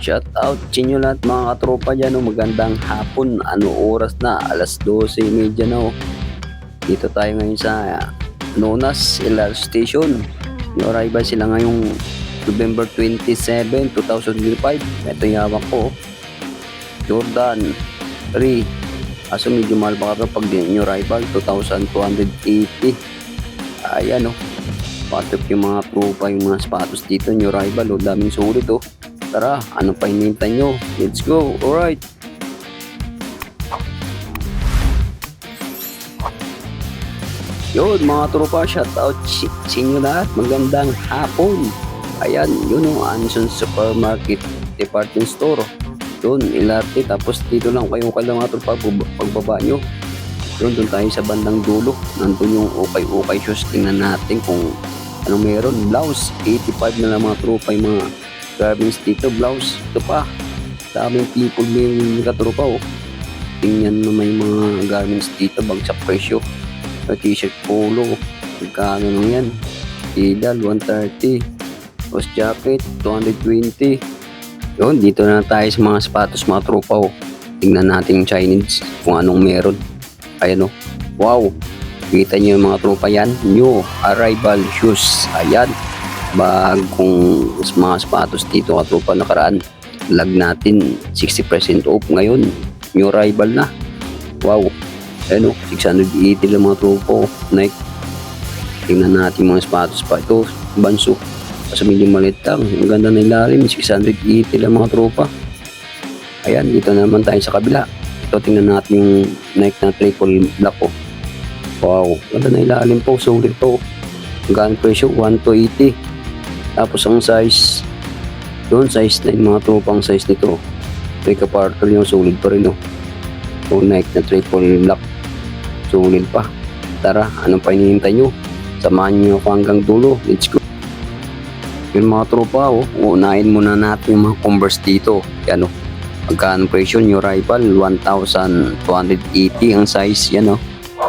Shout out sa inyo lahat mga katropa dyan. Oh. Magandang hapon. Ano oras na? Alas 12.30 na. Oh. Dito tayo ngayon sa Nonas LR Station. Yung arrival sila ngayong November 27, 2005. Ito yung hawak ko. oh. Jordan 3. Kaso medyo mahal pa kapag din yung arrival. 2,280. Ayan oh. Patop yung mga tropa, yung mga sapatos dito. Yung arrival oh. Daming sulit oh. Tara, ano pa hinihintay nyo? Let's go! Alright! Yun mga tropa, shoutout sa inyo lahat. Magandang hapon. Ayan, yun o, Anson Supermarket Department Store. Doon, ilarte. Tapos dito lang kayo kayo mga tropa pagbaba nyo. Doon, doon tayo sa bandang dulo. Nandun yung ukay-ukay shoes. Tingnan natin kung anong meron. Blouse, 85 na lang mga tropa yung mga garments dito. Blouse, ito pa. Daming people may katropa oh. Tingnan na may mga garments dito. Bagsak presyo. T-shirt polo. Magkano lang yan? Tidal, 130. Post jacket, 220. Yun, dito na tayo sa mga sapatos, mga tropa. Oh. Tingnan natin yung Chinese kung anong meron. Ayan oh. Wow. Kita niyo yung mga tropa yan. New arrival shoes. Ayan. Bagong mga sapatos dito, mga tropa nakaraan. Lag natin 60% off ngayon. New arrival na. Wow. Ayan o, 680 lang mga tropo. Nike. Tingnan natin mga sapatos pa. Ito, banso. Medyo malit lang. Ang ganda na ilalim. 680 lang mga tropa. Ayan, dito naman tayo sa kabila. Ito, tingnan natin yung Nike na triple black po. Wow, ganda na ilalim po. Sulit po. Hanggang presyo, 1 to 80. Tapos ang size, doon size na yung mga tropang size nito. Rika Parker yung sulit pa rin. Oh. So, Nike na triple black. Sulit pa. Tara, anong pa hinihintay nyo? Samahan nyo ako hanggang dulo. Let's go. Yung mga tropa, oh, unahin muna natin yung mga Converse dito. Yan, oh. Magkano presyo nyo rival? 1,280 ang size. Yan, oh.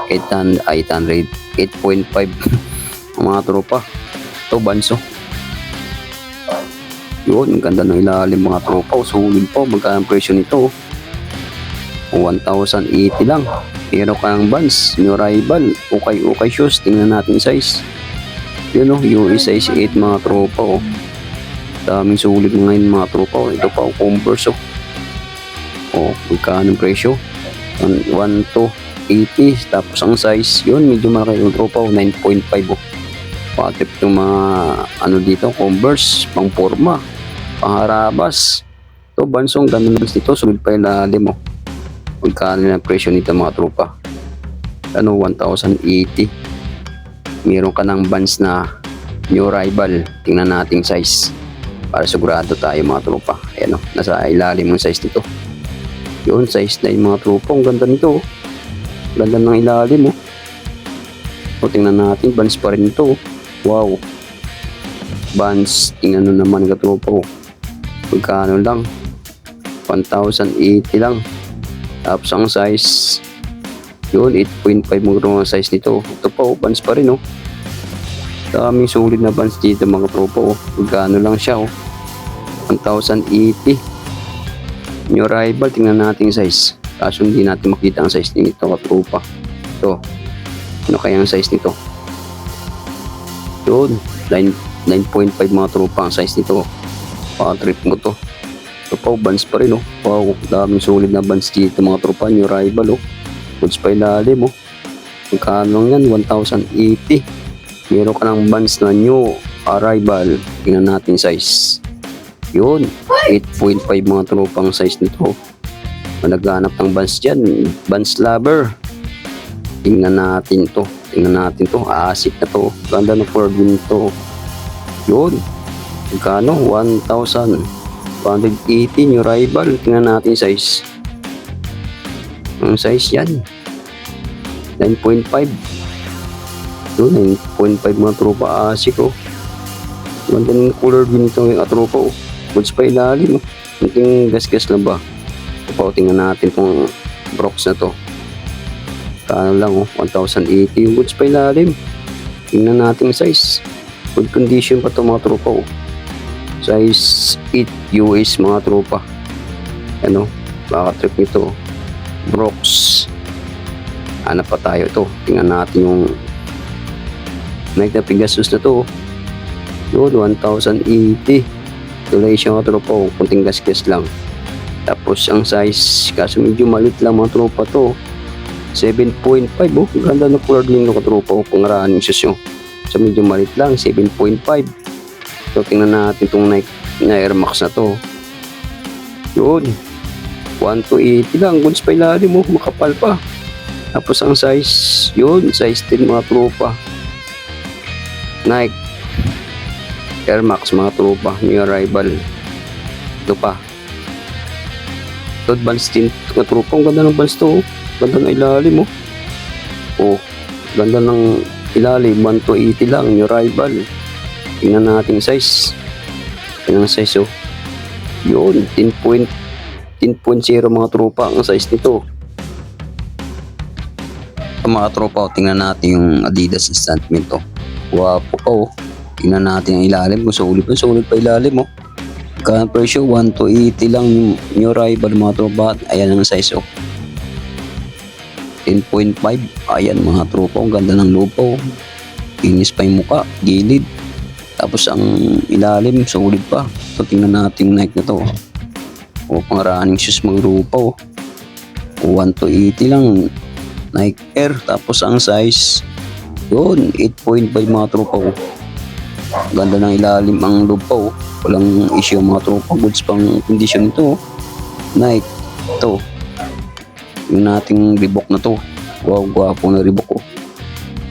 800, 800, 8.5 ang mga tropa. Ito, banso. Yun, ganda ng ilalim mga tropa. Oh, sulit po. Magkano ang presyo nito? oh. 1,080 lang. Pero kang Vans, new rival, ukay-ukay shoes. Tingnan natin size. Yun o, US size 8 mga tropa o. Daming sulit ngayon mga tropa o. Ito pa o, Converse o. O, magkano ang presyo? 1 to 80. Tapos ang size, yun, medyo malaki yung tropa o. 9.5 o. Patip yung mga, ano dito, Converse, pang forma, pangharabas. Ito, bansong, ganda na dito, sulit pa yung lalim o magkano na presyo nito mga tropa ano 1,080 meron ka ng bands na new rival tingnan nating size para sigurado tayo mga tropa ayan o nasa ilalim ng size nito yun size na yung mga tropa ang ganda nito oh. ganda ng ilalim oh. o tingnan natin bands pa rin ito oh. Wow bands tingnan nyo naman katropa oh. magkano lang 1,080 lang tapos ang size, yun, 8.5 mo ang size nito. Ito pa, oh, bands pa rin, oh. Daming sulit na bands dito, mga tropa, oh. Magkano lang siya, oh. 1,080. New rival, tingnan natin size. Kaso hindi natin makita ang size nito, mga tropa. Ito. Ano kaya ang size nito? Yun, 9 9.5 mga tropa ang size nito. Pa-trip mo to. Ito pa, bands pa rin, oh. Wow, daming sulit na bands dito, mga tropa. New rival, oh. Goods pa ilalim, oh. Magkano yan? 1,080. Meron ka ng bands na new arrival. Tingnan natin size. Yun, 8.5 mga tropang size nito. Naghanap ng bands dyan, bands lover. Tingnan natin to. Tingnan natin to. Asik na to. Ganda ng Ford nito. Yun. Magkano? 1,000. 280 new rival. Tingnan natin size. Ang size yan. 9.5. Yun, 9.5 mga tropa asik oh. Ganda ng color din ito yung atropa oh. Goods pa ilalim oh. Kunting gas-gas lang ba? Ito tingnan natin itong Brox na to. Kano lang oh, 1,080 yung goods pa ilalim. Tingnan natin size. Good condition pa to mga tropa oh. Size 8 US mga tropa. Ano, baka trip nito. Brooks. Hanap pa tayo ito. Tingnan natin yung Nike na Pegasus na to. Yun, 1,080. Tuloy siya mga tropa. oh. Kunting gas-gas lang. Tapos ang size, kaso medyo malit lang mga tropa to. 7.5 oh. Ganda na color din ng katropa oh. Pangaraan yung shoes nyo. So medyo malit lang, 7.5. So tingnan natin itong Nike Air Max na to. Yun. 1 to 80 lang. Goods pa ilalim mo. Makapal pa. Tapos ang size, yun. Size 10 mga tropa. Nike. Air Max mga tropa. New arrival. Ito pa. Ito Vans tint mga tropa. Ang ganda ng Vans to. oh. Ganda ng ilalim oh. Oh. Ganda ng ilalim. 1 to 80 lang. New arrival. Tingnan natin yung size. Tingnan ang size oh. Yun, 10 point 10.0 mga tropa ang size nito. Ito mga tropa, oh, tingnan natin yung Adidas Stuntman to. Wapo pa oh. Tingnan natin ang ilalim kung sulit pa, sulit pa ilalim oh. Kaya presyo 1 to 80 lang yung new arrival mga tropa. Ayan ang size oh. 10.5. Ayan mga tropa, ang ganda ng loob po. Inis pa yung muka, gilid. Tapos ang ilalim, sulit pa. So tingnan natin yung Nike na to. O pang running shoes mga rupa oh. 1 to 80 lang. Nike Air. Tapos ang size, yun, 8.5 mga tropa oh. Ganda ng ilalim ang oh. Walang issue mga tropa. Goods pang condition ito oh. Nike. Ito. Yung nating Reebok na to. Wow, gwapo na Reebok oh.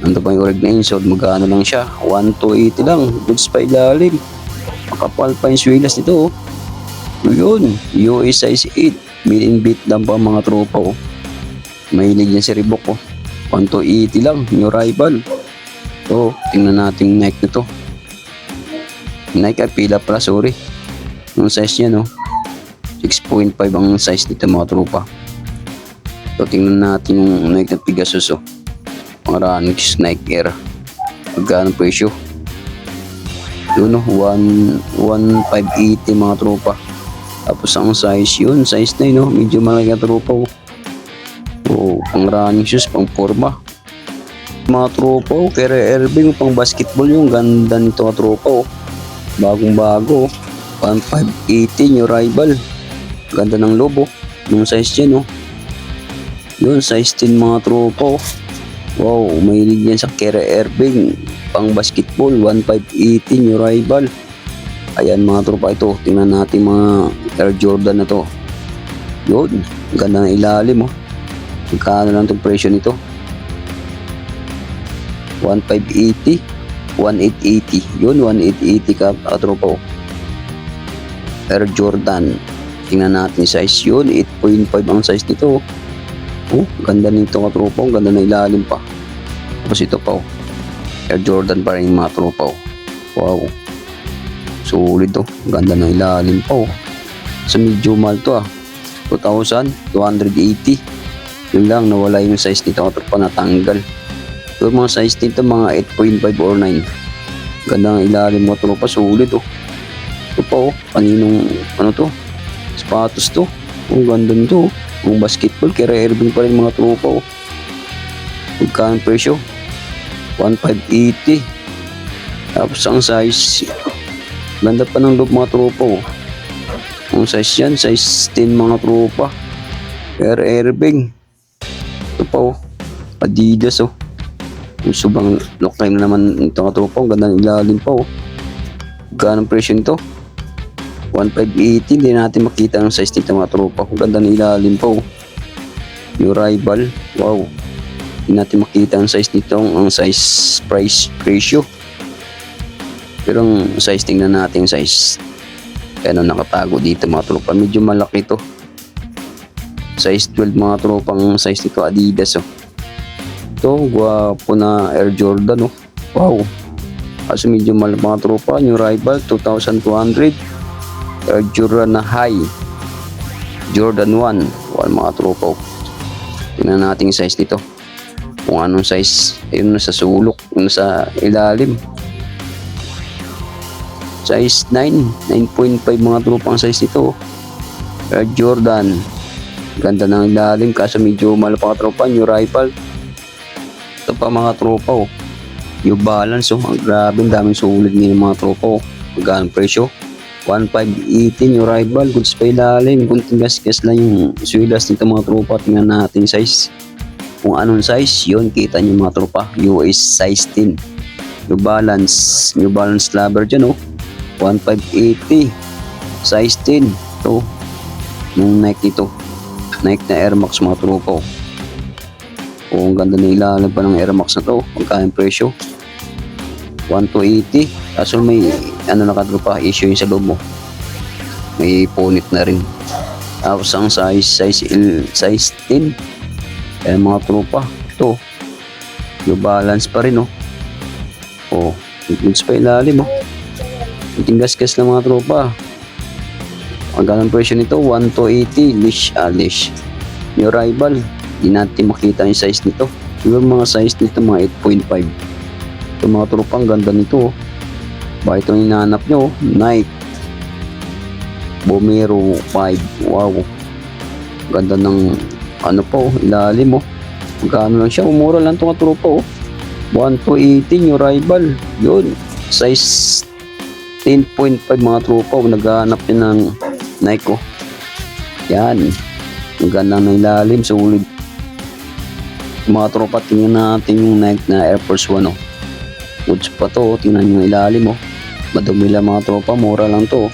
Nando pa yung orig na magkano lang siya? 1 to 80 lang. Goods pa ilalim. Makapal pa yung swilas nito oh. Yun, US size 8. Made in Vietnam pa ang mga tropa oh. Mahilig yan si Reebok oh. 1 to 80 lang, new rival. So, tingnan natin yung Nike na to. Nike pila pala, sorry. Yung size niya no. 6.5 ang size nito mga tropa. So, tingnan natin yung Nike na Pegasus oh. Mga shoes, Nike Air. Magkano presyo? Yun oh, 1, 1,580 mga tropa. Tapos ang size yun, size 9 no, medyo malaki ang tropa oh. Oh, pang running shoes, pang forma. Mga tropa oh, kaya Irving pang basketball yung ganda nito mga tropa oh. Bagong bago oh. 1,580 yung rival. Ganda ng lobo. Yung size yan oh. Yun, size 10 mga tropa oh. Wow, mahilig yan sa Kera Irving. Pang basketball, 1,580 yung rival. Ayan mga tropa ito. Tingnan natin mga Air Jordan na to. Yun, ganda ng ilalim oh. Magkano lang itong presyo nito? 1,580 1,880 Yun, 1,880 ka, ka tropa oh. Air Jordan. Tingnan natin size yun. 8.5 ang size nito oh. Oh, ganda nito mga tropa. Ang ganda ng ilalim pa. Tapos ito pa oh. Air Jordan pa rin mga tropa oh. Wow. Solid oh. Ganda ng ilalim pa oh. Sa medyo mahal to ah. 2,280. Yun lang, nawala yung size nito. Mga tropa natanggal. Pero mga size nito mga 8.5 or 9. Ganda ng ilalim mga tropa. Solid oh. Ito pa oh. Kaninong ano to? Sapatos to. Ang ganda nito oh. Ang basketball, kaya Irving pa rin mga tropa oh. Magkano ang presyo? 1,580. Tapos ang size, ganda pa ng loob mga tropa oh. Ang size yan, size 10 mga tropa. Air Irving. Ito pa oh. Adidas oh. Yung subang lock time na naman ito mga tropa. Ang ganda ng ilalim pa oh. Magkano ang presyo nito? 1,580. Hindi natin makita ang size nito mga tropa. Ang ganda ng ilalim pa oh. Yung rival. Wow. Hindi natin makita ang size nito. Ang size price ratio. Pero ang size tingnan natin size. Ano nakatago dito mga tropa. Medyo malaki to. Size 12 mga tropa. Ang size nito Adidas oh. Ito, gwapo na Air Jordan oh. Wow. Kaso medyo malaki mga tropa. Yung rival 2,200. Air Jordan na high. Jordan 1. Wala mga tropa. oh. Tingnan natin yung size nito. Kung anong size. Ayun na sa sulok. Yun sa ilalim. Size 9, 9.5 mga tropa ang size nito. Air Jordan. Ganda ng ilalim kaso medyo malapang tropa. New rifle. Ito pa mga tropa oh. New balance oh. Grabe, ang daming sulit ngayon mga tropa oh. Magkano presyo? 1,580 new rival. Goods pa ilalim. Kunting gas-gas lang yung swilas nito mga tropa. Tingnan natin size. Kung anong size, yun kita nyo mga tropa. US size 10. New Balance. New Balance lover dyan oh. 1,580. Size 10. Ito. Nung Nike ito. Nike na Air Max mga tropa oh. Oh, ang ganda na ilalim pa ng Air Max na to. Ang presyo? 1,280. Kaso may ano na kadropa issue yung sa loob mo. May punit na rin. Tapos ang size, size L, size 10. Kaya mga tropa, ito. Yung balance pa rin, oh. Oh, goods pa ilalim, oh. Kunting gas-gas lang mga tropa. Ang ganang presyo nito, 1 to 80, leash, ah. Yung rival, di natin makita yung size nito. Yung mga size nito, mga 8.5. Ito mga tropa, ang ganda nito, oh. Ba ito hinahanap nyo. Nike. Bomero 5. Wow. Ganda ng ano po, ilalim oh. Magkano lang siya, umura lang itong tropa oh. 1 to 18 yung rival. Yun, size 10.5 mga tropa oh. Naghahanap yun ng Nike oh. Yan. Ang ganda ng ilalim, sulit. Mga tropa, tingnan natin yung Nike na Air Force 1 oh. Goods pa to, tingnan yung ilalim oh. Madumi lang mga tropa, mura lang to.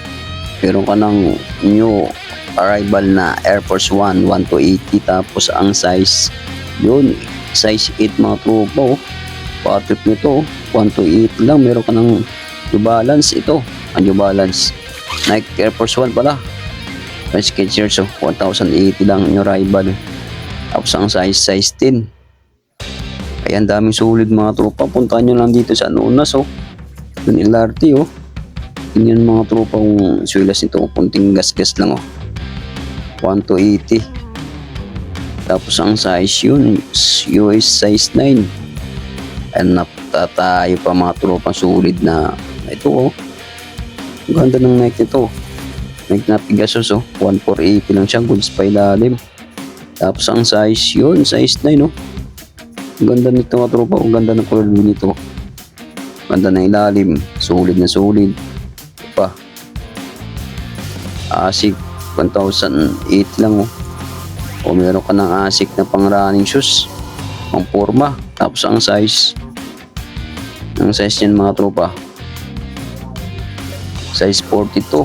Meron ka ng new arrival na Air Force 1 1 to 80 tapos ang size yun size 8 mga tropa oh. Patrip nito 1 to 8 lang. Meron ka ng New Balance ito. Ang New Balance. Nike Air Force 1 pala. May Skechers oh. 1080 lang yung rival tapos ang size size 10 kaya ang daming sulit mga tropa puntahan nyo lang dito sa Anunas oh yung LRT oh Tingnan mga tropa kung swilas nito, punting gas-gas lang oh. 1 to 80. Tapos ang size yun, US size 9. And naptatayo pa mga tropa sulit na ito oh. Ang ganda ng Nike nito. Nike na Pegasus oh, 1480 lang siya, goods pa ilalim. Tapos ang size yun, size 9 oh. Ganda nito mga tropa, ang ganda ng color nito. Ganda ng ilalim, sulit na sulit pa. ASIC 1008 lang oh. O meron ka ng ASIC na pang running shoes. Pang forma. Tapos ang size. Ang size niyan mga tropa. Size 42.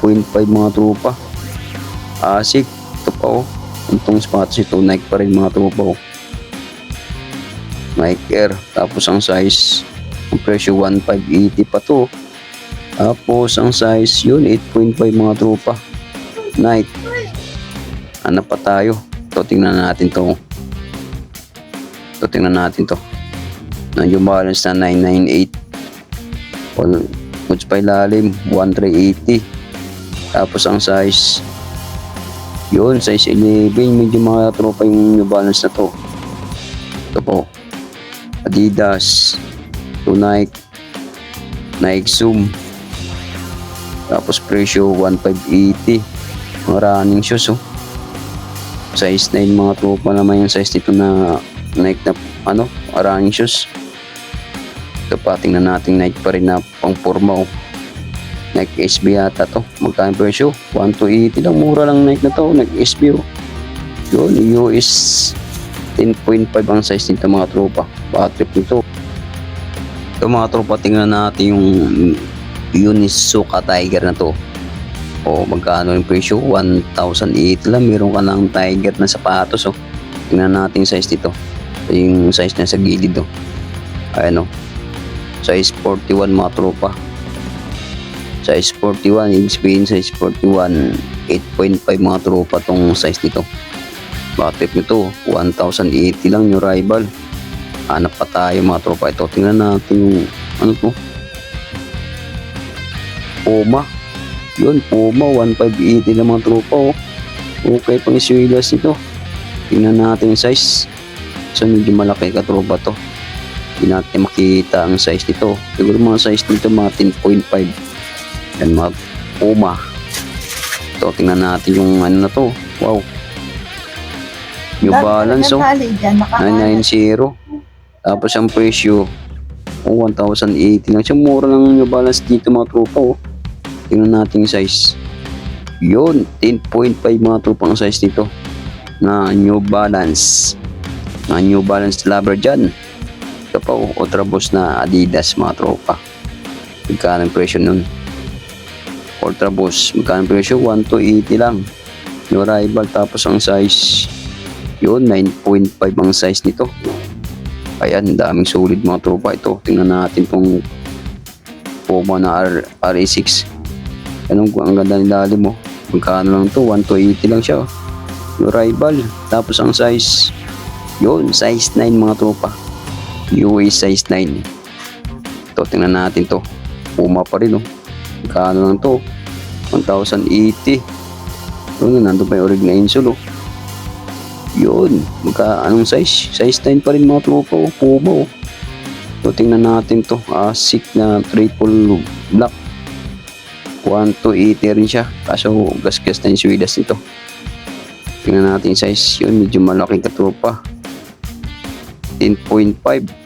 8.5 mga tropa. ASIC. Ito pa oh. Itong spots ito. Nike pa rin mga tropa oh. Nike Air. Tapos ang size. Ang presyo 1580 pa to. Tapos ang size yun 8.5 mga tropa. Nike. Hanap pa tayo. Ito tingnan natin to. Ito tingnan natin to. Na yung balance na 998. All goods pa ilalim 1380. Tapos ang size yun size 11 medyo mga tropa yung Balance na to. Ito po. Adidas. To Nike. Nike Zoom. Tapos presyo 1,580. Mga running shoes oh. Size 9 mga tropa naman yung size nito na Nike na ano, running shoes. Ito pa, tingnan natin Nike pa rin na pang forma oh. Nike SB yata to. Magkano presyo? 1,280 lang. Mura lang Nike na to. Nike SB oh. Yun, US 10.5 ang size nito mga tropa. Patrip nito. Ito mga tropa, tingnan natin yung Unisuka Tiger na to. O magkano yung presyo? 1,008 lang. Meron ka ng Tiger na sapatos. Oh. Tingnan natin size dito. Ito yung size niya sa gilid. Oh. Ayan o. Size 41 mga tropa. Size 41. Ibig sabihin size 41. 8.5 mga tropa tong size nito. Bakit nito? 1,080 lang yung rival. Hanap pa tayo mga tropa. Ito, tingnan natin yung ano to. Puma. Yun, Puma, 1,580 ng mga tropa, oh. Okay pang iswilas ito. Tingnan natin yung size. So, medyo malaki ka tropa to. Hindi natin makita ang size nito. Siguro mga size nito, mga 10.5. Yan mga Puma. Ito, tingnan natin yung ano na to. Wow. New Balance, oh. Nakakali dyan, nakakali. 990. Tapos ang presyo, oh, 1,080 lang. Siya mura lang yung balance dito mga tropa. Oh. Tingnan natin yung size. Yun, 10.5 mga tropa ang size nito. Na New Balance. Na New Balance lover dyan. Ito pa, oh, Ultra Boost na Adidas mga tropa. Magkano presyo nun? Ultra Boost, magkano presyo? 1 to 80 lang. Yung rival, tapos ang size, yun, 9.5 ang size nito. Ayan, daming solid mga tropa ito. Tingnan natin tong Puma na R RA6. Anong ang ganda ng lalim mo? Magkano lang to? 1 to 80 lang siya. Yung rival. Tapos ang size, yun, size 9 mga tropa. UA size 9. Ito, tingnan natin to. Puma pa rin, oh. Magkano lang to? 1,080. Yun, nandun pa yung orig na oh. Yun, magka anong size? Size 9 pa rin mga tropa, oh. Puma, oh. So, tingnan natin to. ASIC na triple black. 1 to 80 rin siya. Kaso, gas-gas na yung swidas nito. Tingnan natin size. Yun, medyo malaki ka tropa. 10.5.